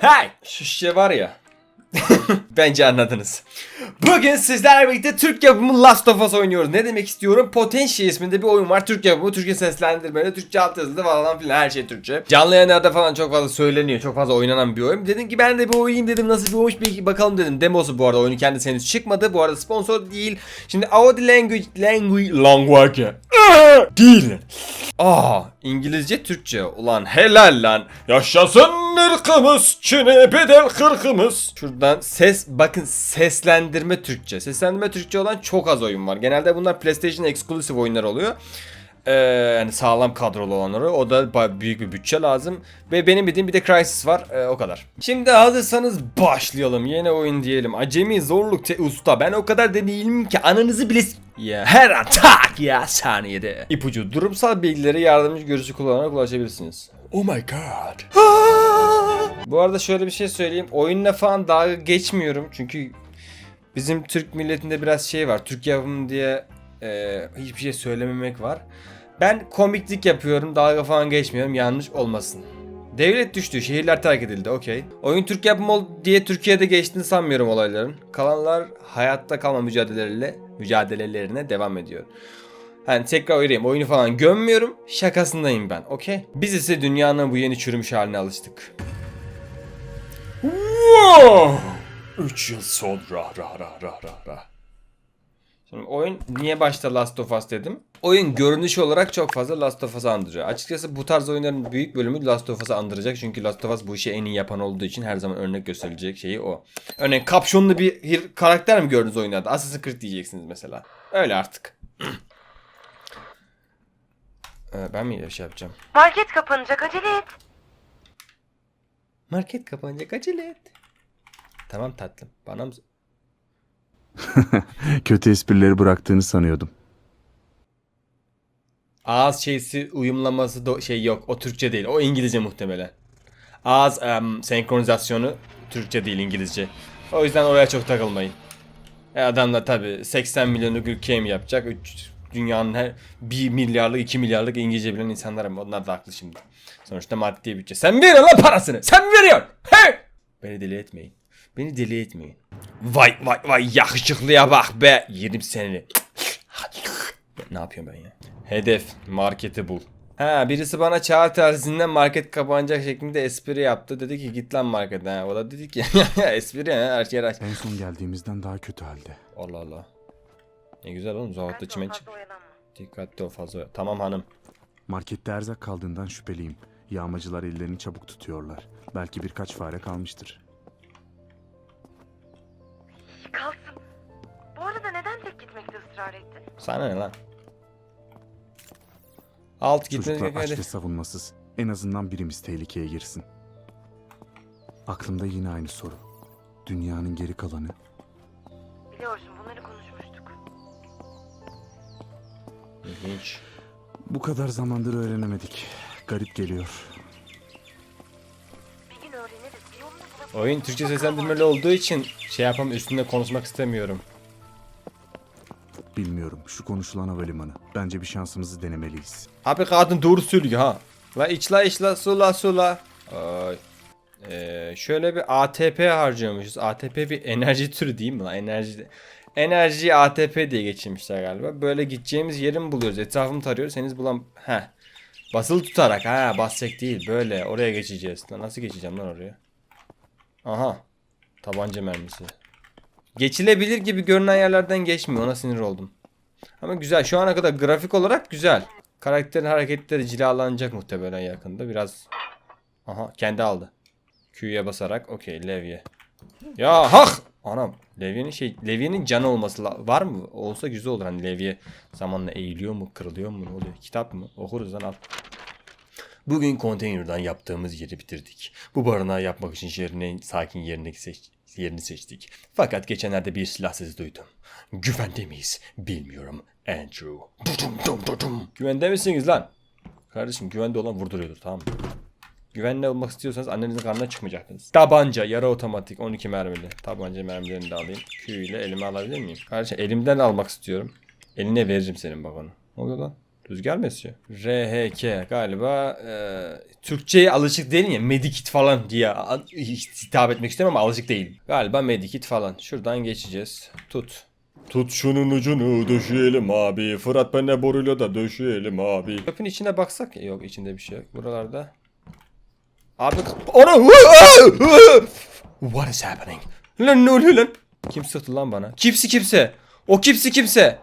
Hey! Şu şişe var ya. Bence anladınız. Bugün sizlerle birlikte Türk yapımı Last of Us oynuyoruz. Ne demek istiyorum? Potential isminde bir oyun var. Türk yapımı, Türkçe seslendirmeli, Türkçe altyazılı falan filan her şey Türkçe. Canlı yayınlarda falan çok fazla söyleniyor. Çok fazla oynanan bir oyun. Dedim ki ben de bir oynayayım dedim. Nasıl bir oyunmuş bir bakalım dedim. Demosu bu arada. Oyunu kendisi henüz çıkmadı. Bu arada sponsor değil. Şimdi Audi Language... Language... Language... Değil. Aa, İngilizce Türkçe. Ulan helal lan. Yaşasın ırkımız, Çin'e bedel kırkımız. Şuradan ses, bakın seslendirme Türkçe. Seslendirme Türkçe olan çok az oyun var. Genelde bunlar PlayStation exclusive oyunlar oluyor. Ee, yani sağlam kadrolu olanları. O da büyük bir bütçe lazım. Ve benim bildiğim bir de Crysis var. Ee, o kadar. Şimdi hazırsanız başlayalım. Yeni oyun diyelim. Acemi zorluk te usta. Ben o kadar da değilim ki ananızı bile ya her an tak ya saniyede. İpucu durumsal bilgileri yardımcı görüşü kullanarak ulaşabilirsiniz. Oh my god. Bu arada şöyle bir şey söyleyeyim. Oyunla falan dalga geçmiyorum. Çünkü bizim Türk milletinde biraz şey var. Türk yapımı diye e, hiçbir şey söylememek var. Ben komiklik yapıyorum. Dalga falan geçmiyorum. Yanlış olmasın. Devlet düştü. Şehirler terk edildi. Okey. Oyun Türk yapımı diye Türkiye'de geçtiğini sanmıyorum olayların. Kalanlar hayatta kalma mücadeleleriyle mücadelelerine devam ediyor. Hani tekrar uyarayım. Oyunu falan gömmüyorum. Şakasındayım ben. Okey. Biz ise dünyanın bu yeni çürümüş haline alıştık. Wow! 3 yıl sonra ra ra ra ra ra ra. Şimdi oyun niye başta Last of Us dedim? Oyun görünüş olarak çok fazla Last of Us'ı andırıyor. Açıkçası bu tarz oyunların büyük bölümü Last of Us'ı andıracak. Çünkü Last of Us bu işi en iyi yapan olduğu için her zaman örnek gösterilecek şeyi o. Örneğin kapşonlu bir karakter mi gördünüz oyunlarda? Assassin's Creed diyeceksiniz mesela. Öyle artık. Ee, ben mi şey yapacağım? Market kapanacak acele et. Market kapanacak acele et. Tamam tatlım. Bana mı... Kötü esprileri bıraktığını sanıyordum. Ağız şeysi uyumlaması do- şey yok. O Türkçe değil. O İngilizce muhtemelen. Ağız em, senkronizasyonu Türkçe değil İngilizce. O yüzden oraya çok takılmayın. E adamlar tabi 80 milyonluk ülkeye mi yapacak? Üç- dünyanın her 1 milyarlık 2 milyarlık İngilizce bilen insanlar ama onlar da haklı şimdi. Sonuçta maddi bütçe. Sen veriyorsun lan parasını. Sen veriyorsun? He! Beni deli etmeyin. Beni deli etmeyin. Vay vay vay yakışıklıya bak be. Yerim seni. Ne yapıyorum ben ya? Hedef marketi bul. Ha birisi bana çağ tersinden market kapanacak şeklinde espri yaptı. Dedi ki git lan markete. Ha, o da dedi ki espri ya her şey aç. En son geldiğimizden daha kötü halde. Allah Allah. Ne güzel oğlum zavallı çimen çık. Fazla oyalanma. Dikkatli ol fazla. Tamam hanım. Markette erzak kaldığından şüpheliyim. Yağmacılar ellerini çabuk tutuyorlar. Belki birkaç fare kalmıştır. Kalsın. Bu arada neden tek gitmekte ısrar ettin? Sana ne lan? Alt gitmeniz Çocuklar aç ve savunmasız. En azından birimiz tehlikeye girsin. Aklımda yine aynı soru. Dünyanın geri kalanı Biliyorsun İlginç. bu kadar zamandır öğrenemedik. Garip geliyor. Oyun Türkçe seslendirmeli olduğu için şey yapam üstünde konuşmak istemiyorum. Bilmiyorum. Şu konuşulan havalimanı. Bence bir şansımızı denemeliyiz. Abi kadın doğru söylüyor ha. La iç la iç la su la su la. Ay. Ee, şöyle bir ATP harcıyormuşuz. ATP bir enerji türü değil mi lan? Enerji enerji ATP diye geçirmişler galiba. Böyle gideceğimiz yeri mi buluyoruz? Etrafımı tarıyoruz. Henüz bulan... Heh. Basılı tutarak. Ha basacak değil. Böyle. Oraya geçeceğiz. Lan nasıl geçeceğim lan oraya? Aha. Tabanca mermisi. Geçilebilir gibi görünen yerlerden geçmiyor. Ona sinir oldum. Ama güzel. Şu ana kadar grafik olarak güzel. Karakterin hareketleri cilalanacak muhtemelen yakında. Biraz... Aha kendi aldı. Q'ya basarak okey levye. Ya hak! Anam levyenin şey levyenin canı olması var mı? Olsa güzel olur hani levye zamanla eğiliyor mu kırılıyor mu ne oluyor? Kitap mı? Okuruz lan al. Bugün konteynerden yaptığımız yeri bitirdik. Bu barınağı yapmak için şehrin sakin yerini, seç yerini seçtik. Fakat geçenlerde bir silah sesi duydum. Güvende miyiz? Bilmiyorum. Andrew. Dudum dum dudum. Güvende misiniz lan? Kardeşim güvende olan vurduruyordur tamam mı? Güvenli olmak istiyorsanız annenizin karnına çıkmayacaktınız. Tabanca, yarı otomatik, 12 mermili. Tabanca mermilerini de alayım. Q ile elime alabilir miyim? Kardeşim elimden almak istiyorum. Eline veririm senin bak onu. Ne oluyor lan? Rüzgar mı esiyor? RHK galiba e, Türkçe'ye alışık değilim ya Medikit falan diye hitap etmek istiyorum ama alışık değilim. Galiba Medikit falan. Şuradan geçeceğiz. Tut. Tut şunun ucunu döşeyelim abi. Fırat benle boruyla da döşeyelim abi. Çöpün içine baksak. Yok içinde bir şey yok. Buralarda. Abi ona What is happening? Lan ne oluyor lan? Kim sıktı lan bana? Kimsi kimse. O kimsi kimse.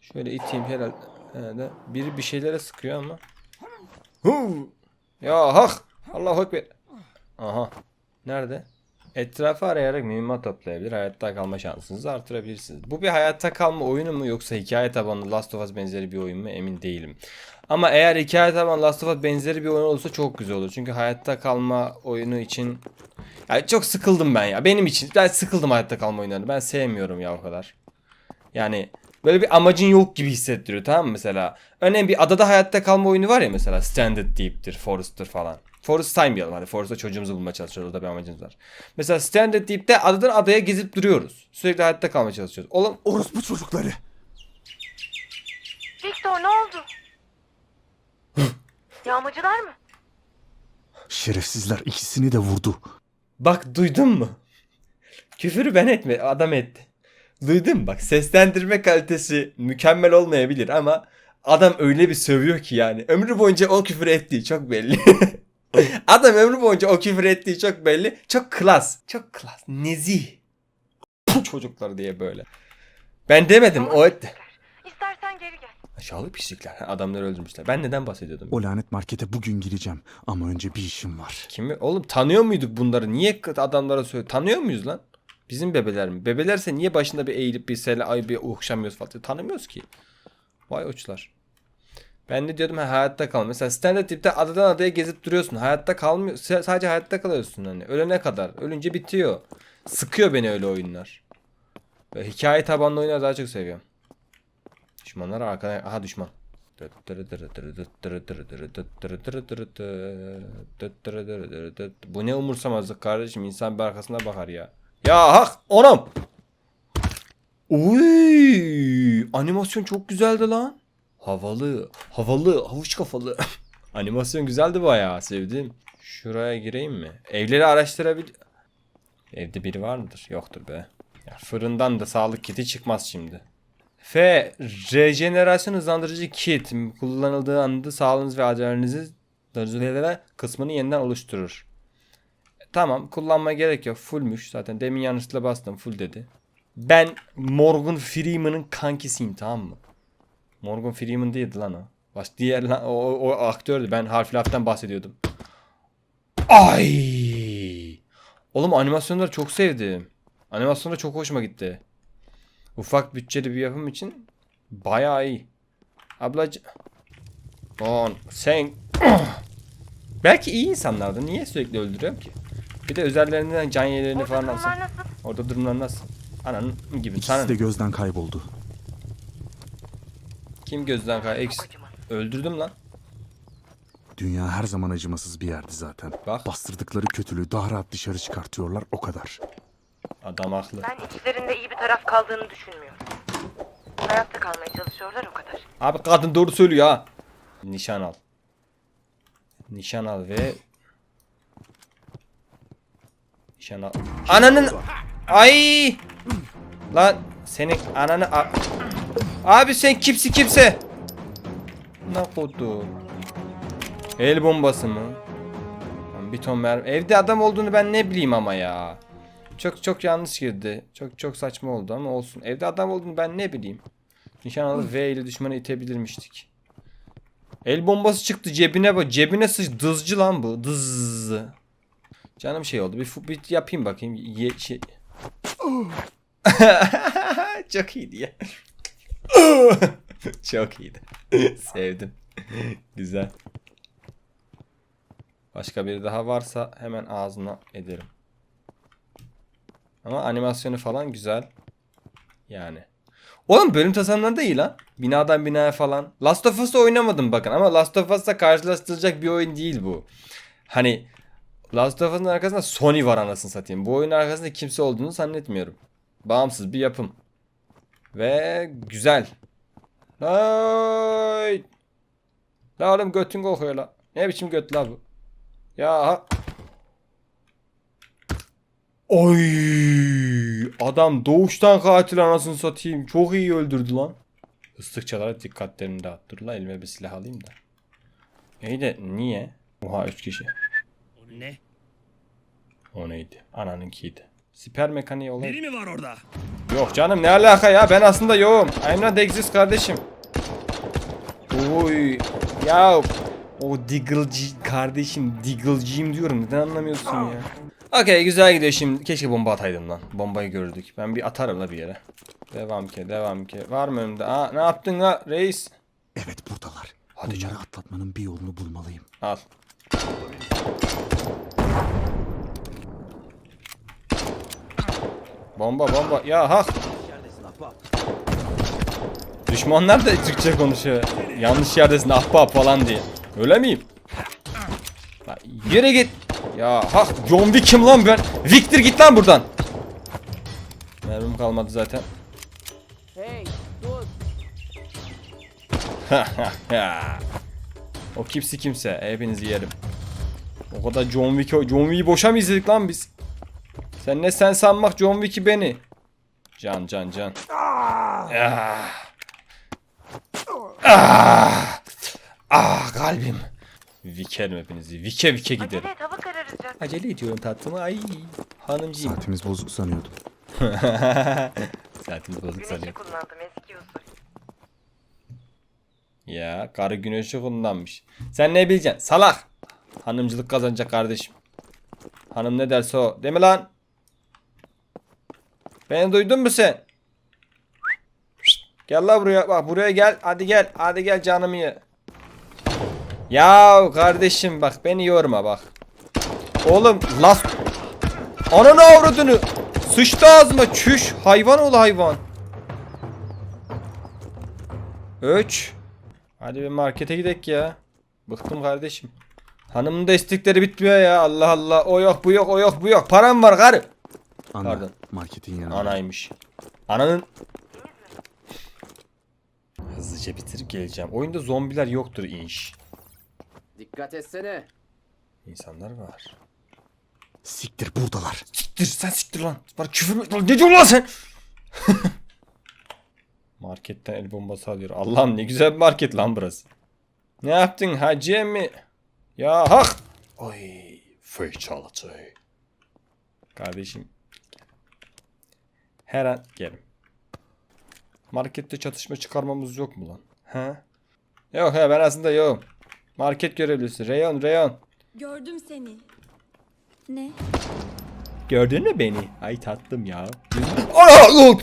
Şöyle iteyim herhalde. herhalde. Biri bir şeylere sıkıyor ama. Hu! Ya hak. Allahu ekber. Aha. Nerede? Etrafı arayarak mühimmat toplayabilir. Hayatta kalma şansınızı artırabilirsiniz. Bu bir hayatta kalma oyunu mu yoksa hikaye tabanlı Last of Us benzeri bir oyun mu emin değilim. Ama eğer hikaye tabanlı Last of Us benzeri bir oyun olursa çok güzel olur. Çünkü hayatta kalma oyunu için ya çok sıkıldım ben ya. Benim için ben sıkıldım hayatta kalma oyunlarını. Ben sevmiyorum ya o kadar. Yani böyle bir amacın yok gibi hissettiriyor tamam mı mesela? Örneğin bir adada hayatta kalma oyunu var ya mesela Stranded Deep'tir, Forest'tir falan. Forest saymayalım hadi Forest'ta çocuğumuzu bulmaya çalışıyoruz orada bir amacımız var. Mesela Stranded Deep'te adadan adaya gezip duruyoruz. Sürekli hayatta kalmaya çalışıyoruz. Oğlum Orospu çocukları. Victor ne oldu? Yağmacılar mı? Şerefsizler ikisini de vurdu. Bak duydun mu? Küfürü ben etme adam etti. Duydun mu? Bak seslendirme kalitesi mükemmel olmayabilir ama adam öyle bir sövüyor ki yani. Ömrü boyunca o küfür ettiği çok belli. adam ömrü boyunca o küfür ettiği çok belli. Çok klas. Çok klas. Nezih. Bu çocuklar diye böyle. Ben demedim o etti. İstersen geri gel. Aşağılık pislikler. Adamları öldürmüşler. Ben neden bahsediyordum? O lanet markete bugün gireceğim ama önce bir işim var. Kimi? Oğlum tanıyor muyduk bunları? Niye adamlara söyle? Tanıyor muyuz lan? Bizim bebeler mi? Bebelerse niye başında bir eğilip bir sele ay bir okşamıyoruz falan? Tanımıyoruz ki. Vay uçlar. Ben de diyordum ha, hayatta kal. Mesela standart tipte adadan adaya gezip duruyorsun. Hayatta kalmıyor. Sadece hayatta kalıyorsun hani. Ölene kadar. Ölünce bitiyor. Sıkıyor beni öyle oyunlar. Ve hikaye tabanlı oyunları daha çok seviyorum. Düşmanlar arkada. Aha düşman. Bu ne umursamazlık kardeşim insan bir arkasına bakar ya. Ya hak onam. Uy, animasyon çok güzeldi lan. Havalı, havalı, havuç kafalı. animasyon güzeldi bayağı sevdim. Şuraya gireyim mi? Evleri araştırabil... Evde biri var mıdır? Yoktur be. Ya fırından da sağlık kiti çıkmaz şimdi. F. Rejenerasyon hızlandırıcı kit kullanıldığı anda sağlığınız ve derecelere kısmını yeniden oluşturur. Tamam kullanma gerek yok. Fullmüş zaten. Demin yanlışlıkla bastım. Full dedi. Ben Morgan Freeman'ın kankisiyim tamam mı? Morgan Freeman değildi lan o. Baş diğer lan, o, o, o aktördü. Ben Half Life'den bahsediyordum. Ay! Oğlum animasyonları çok sevdim. Animasyonlar çok hoşuma gitti. Ufak bütçeli bir yapım için bayağı iyi. Ablacı... On sen... Belki iyi insanlardı. Niye sürekli öldürüyorum ki? Bir de özellerinden can yelerini Orada falan alsın. Orada durumlar nasıl? Ananın gibi. İkisi Sana de gözden kayboldu. Kim gözden kay... Eks... Öldürdüm lan. Dünya her zaman acımasız bir yerdi zaten. Bak. Bastırdıkları kötülüğü daha rahat dışarı çıkartıyorlar o kadar. Adam haklı. Ben içlerinde iyi bir taraf kaldığını düşünmüyorum. Hayatta kalmaya çalışıyorlar o kadar. Abi kadın doğru söylüyor ha. Nişan al. Nişan al ve Nişan al. Ananın Ay! Lan senin ananı Abi sen kimsi kimse? Ne kodu? El bombası mı? Bir ton mermi. Evde adam olduğunu ben ne bileyim ama ya. Çok çok yanlış girdi. Çok çok saçma oldu ama olsun. Evde adam olduğunu ben ne bileyim. Nişan alıp V ile düşmanı itebilirmiştik. El bombası çıktı cebine bak. Cebine sıç. Dızcı lan bu. Dız. Canım şey oldu. Bir, bir yapayım bakayım. Ye, şey. Çok iyiydi ya. Çok iyiydi. Sevdim. Güzel. Başka biri daha varsa hemen ağzına ederim. Ama animasyonu falan güzel. Yani. Oğlum bölüm tasarımları da iyi lan. Binadan binaya falan. Last of Us'ta oynamadım bakın ama Last of Us'ta karşılaştırılacak bir oyun değil bu. Hani Last of Us'ın arkasında Sony var anasını satayım. Bu oyunun arkasında kimse olduğunu zannetmiyorum. Bağımsız bir yapım. Ve güzel. Ay! La oğlum götün kokuyor la. Ne biçim göt la bu? Ya ha. Oy! Adam doğuştan katil anasını satayım. Çok iyi öldürdü lan. Islıkçalara dikkatlerini dağıt. Dur la elime bir silah alayım da. İyi de niye? Oha 3 kişi. Ne? O neydi? Ananınkiydi. Siper mekaniği olay. Biri mi var orada? Yok canım ne alaka ya ben aslında yoğum. I'm not exist kardeşim. Oy ya o Diggle'ci kardeşim Diggle'ciyim diyorum neden anlamıyorsun ya? Okey güzel gidiyor şimdi. Keşke bomba ataydım lan. Bombayı gördük. Ben bir atarım la bir yere. Devam ki devam ki. Var mı önümde? Aa ne yaptın la reis? Evet buradalar. Hadi Onları canım. atlatmanın bir yolunu bulmalıyım. Al. Bomba bomba. Ya hak. Düşmanlar da Türkçe konuşuyor. Yanlış yerdesin ahbap falan diye. Öyle miyim? Lan yere git. Ya hak John Wick'im lan ben. Victor git lan buradan. Mermim kalmadı zaten. Hey, dur. o kimsi kimse. Hepinizi yerim. O kadar John Wick'i John Wick'i boşa mı izledik lan biz? Sen ne sen sanmak John Wick'i beni. Can can can. Ah. Ah. Ah kalbim. Vikerim hepinizi. Vike vike giderim. Acele et hava kararacak. Acele ediyorum tatlım. Ay hanımcıyım. Saatimiz bozuk sanıyordum. Saatimiz bozuk Güneşi sanıyorum. kullandım eski usul. Ya karı güneşi kullanmış. Sen ne bileceksin? Salak. Hanımcılık kazanacak kardeşim. Hanım ne derse o. Değil mi lan? Beni duydun mu sen? Gel la buraya. Bak buraya gel. Hadi gel. Hadi gel canımı ye. Ya kardeşim bak beni yorma bak. Oğlum las... Ananı avradını. Sıçtı ağzıma çüş. Hayvan ol hayvan. Üç. Hadi bir markete gidek ya. Bıktım kardeşim. Hanımın da istekleri bitmiyor ya. Allah Allah. O yok bu yok o yok bu yok. Param var karı. Ana, Pardon. marketin yanında. Anaymış. Ananın... Hızlıca bitirip geleceğim. Oyunda zombiler yoktur inş. Dikkat etsene. İnsanlar var. Siktir buradalar. Siktir sen siktir lan. Var küfür mü? Lan ne diyorsun lan sen? Marketten el bombası alıyor. Allah'ım ne güzel bir market lan burası. Ne yaptın hacı mi? Ya hak. Oy. Fatality. Kardeşim. Her an gelin. Markette çatışma çıkarmamız yok mu lan? He? Yok he ben aslında yokum. Market görevlisi. Reyon reyon. Gördüm seni. Ne? Gördün mü beni? Ay tatlım ya. Ana!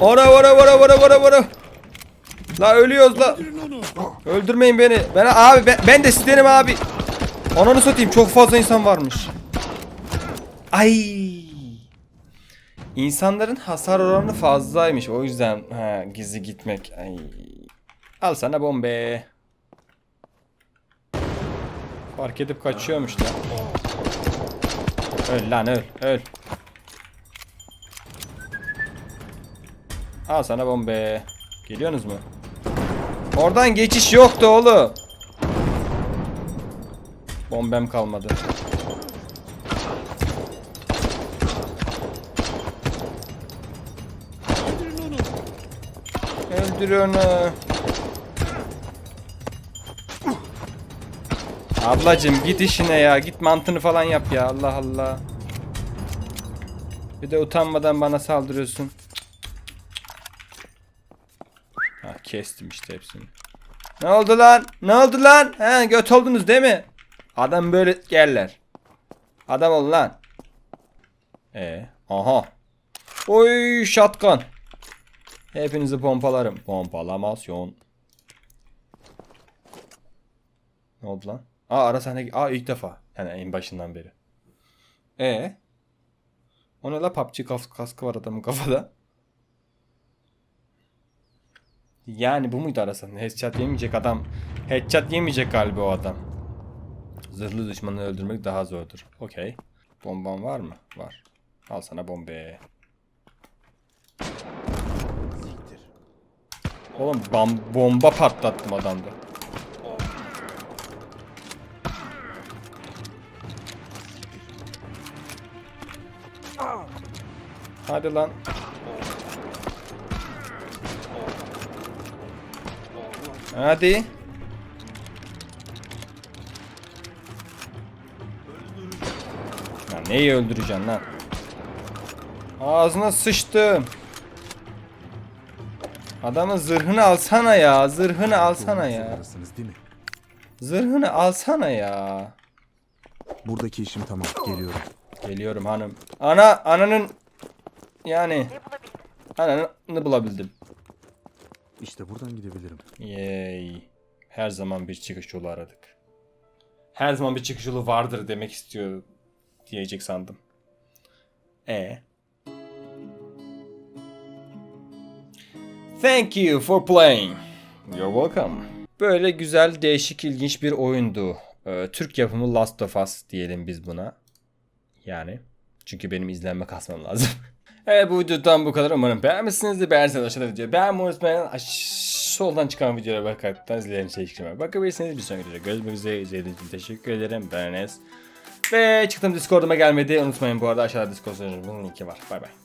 Ora ora ora ora ora ora. La ölüyoruz la. Öldürmeyin beni. Ben abi ben, ben de sizdenim abi. Ananı satayım çok fazla insan varmış. Ay. İnsanların hasar oranı fazlaymış. O yüzden ha, gizli gitmek. Ay. Al sana bombe. Fark edip kaçıyormuş lan. Öl lan öl öl. Al sana bombe. Geliyorsunuz mu? Oradan geçiş yoktu oğlum. Bombem kalmadı. Öldür. Ablacım git işine ya. Git mantını falan yap ya. Allah Allah. Bir de utanmadan bana saldırıyorsun. Ha kestim işte hepsini. Ne oldu lan? Ne oldu lan? He göt oldunuz değil mi? Adam böyle yerler. Adam ol lan. E, aha. Oy şatkan. Hepinizi pompalarım. Pompalamasyon. Ne oldu lan? Aa ara sahne. Aa ilk defa. Yani en başından beri. E O ne la PUBG kas kaskı var adamın kafada. Yani bu muydu ara sahne? Headshot yemeyecek adam. Headshot yemeyecek galiba o adam. Zırhlı düşmanı öldürmek daha zordur. Okey. Bomban var mı? Var. Al sana bombe. Oğlum bam bomba patlattım adamda. Hadi lan. Hadi. Ya neyi öldüreceksin lan? Ağzına sıçtım. Adamın zırhını alsana ya. Zırhını alsana ya. Zorlarsınız değil mi? Zırhını alsana ya. Buradaki işim tamam. Geliyorum. Geliyorum hanım. Ana ananın yani ananı bulabildim. İşte buradan gidebilirim. Yay. Her zaman bir çıkış yolu aradık. Her zaman bir çıkış yolu vardır demek istiyor diyecek sandım. E. Thank you for playing. You're welcome. Böyle güzel, değişik, ilginç bir oyundu. Ee, Türk yapımı Last of Us diyelim biz buna. Yani. Çünkü benim izlenme kasmam lazım. evet bu videodan bu kadar. Umarım beğenmişsinizdir. Beğendiyseniz aşağıda videoyu beğenmeyi unutmayın. Soldan çıkan videolara bakaraktan izleyen şey bakabilirsiniz. Bir sonraki videoda görüşmek üzere. İzlediğiniz için teşekkür ederim. Ben Enes. Ve çıktığım Discord'uma gelmedi. Unutmayın bu arada aşağıda Discord sunucumun linki var. Bay bay.